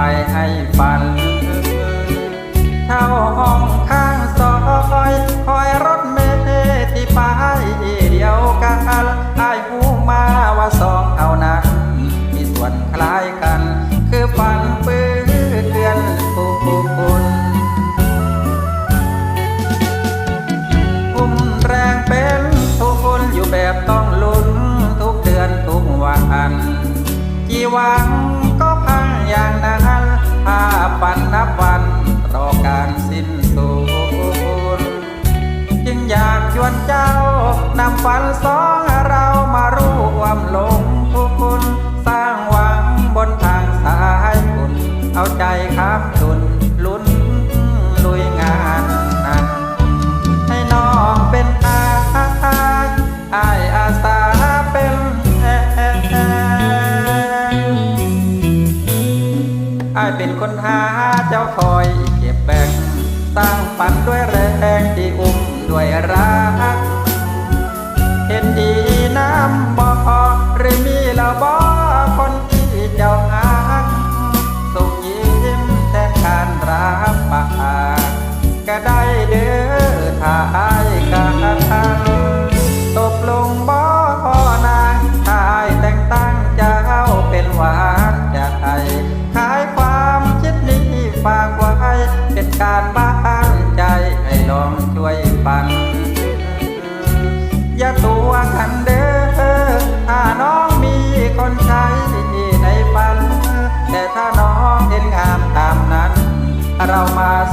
ไปให้ฝัน ฝันสองเรามาร่วมลงทุกคนสร้างหวังบนทางสายบุญเอาใจครับดุนลุ้นลุยงานนั้นให้น้องเป็นอาอายอาสาเป็นอายเป็นคนหาเจ้าคอยเก็บแบ่งสร้างฝันด้วยแร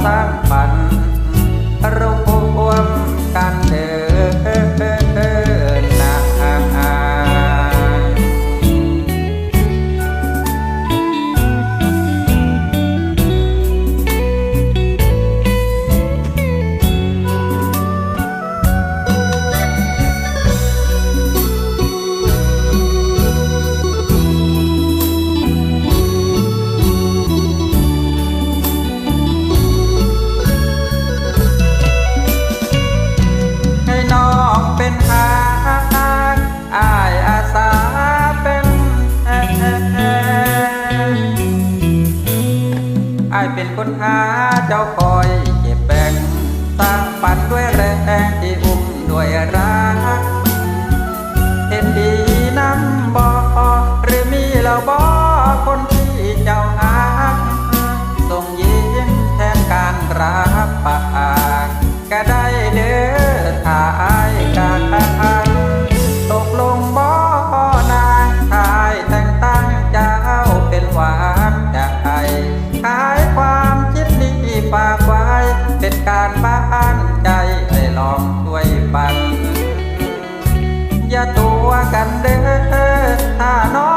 สร้างฝันรวมกันเดิ อายเป็นคนหาเจ้าคอยเก็บแบ่งสร้างปันด้วยแรงที่อุ้มด้วยรัก เป็นการบ้านใจได้ลองช่วยปันอย่าตัวกันเด้อถ้าน้อง